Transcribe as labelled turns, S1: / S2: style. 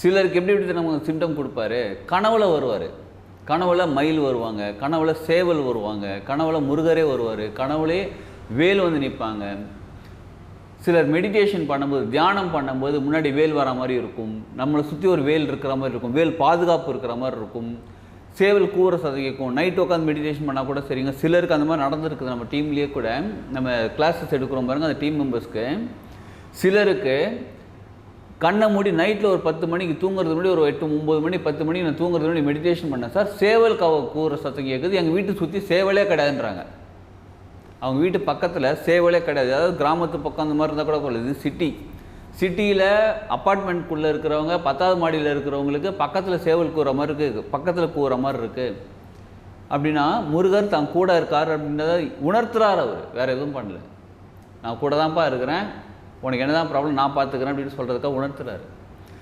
S1: சிலருக்கு எப்படி எப்படி நமக்கு சிம்டம் கொடுப்பாரு. கனவுல வருவார். கனவுல மயில் வருவாங்க. கனவுல சேவல் வருவாங்க. கனவுல முருகரே வருவார். கனவுலே வேல் வந்து நிற்பாங்க. சிலர் மெடிடேஷன் பண்ணும்போது தியானம் பண்ணும்போது முன்னாடி வேல் வர மாதிரி இருக்கும். நம்மளை சுற்றி ஒரு வேல் இருக்கிற மாதிரி இருக்கும். வேல் பாதுகாப்பு இருக்கிற மாதிரி இருக்கும். சேவல் கூற சதவிக்கும் நைட் உட்காந்து மெடிடேஷன் பண்ணால் கூட சரிங்க. சிலருக்கு அந்த மாதிரி நடந்திருக்குது. நம்ம டீம்லேயே கூட. நம்ம கிளாஸஸ் எடுக்கிறோம் பாருங்கள் அந்த டீம் மெம்பர்ஸ்க்கு சிலருக்கு கண்ணை மூடி நைட்டில் ஒரு பத்து மணிக்கு தூங்குறது முன்னாடி ஒரு எட்டு ஒம்பது மணி பத்து மணிக்கு நான் தூங்குறது முன்னாடி மெடிடேஷன் பண்ணேன். சார் சேவல் கவ கூற சத்தம் கேட்குது எங்கள் வீட்டை சுற்றி சேவலே கிடையாதுன்றாங்க. அவங்க வீட்டு பக்கத்தில் சேவலே கிடையாது. அதாவது கிராமத்து பக்கம் அந்த மாதிரி இருந்தால் கூட போகல இது சிட்டி சிட்டியில் அப்பார்ட்மெண்ட்குள்ளே இருக்கிறவங்க பத்தாவது மாடியில் இருக்கிறவங்களுக்கு பக்கத்தில் சேவல் கூற மாதிரி இருக்குது பக்கத்தில் கூற மாதிரி இருக்குது அப்படின்னா முருகர் தான் கூட இருக்கார் அப்படின்றத உணர்த்துறார் அவர். வேறு எதுவும் பண்ணல. நான் கூட தான்ப்பா இருக்கிறேன். உனக்கு என்னதான் ப்ராப்ளம் நான் பார்த்துக்கிறேன் அப்படின்னு சொல்கிறதுக்காக உணர்த்துறாரு.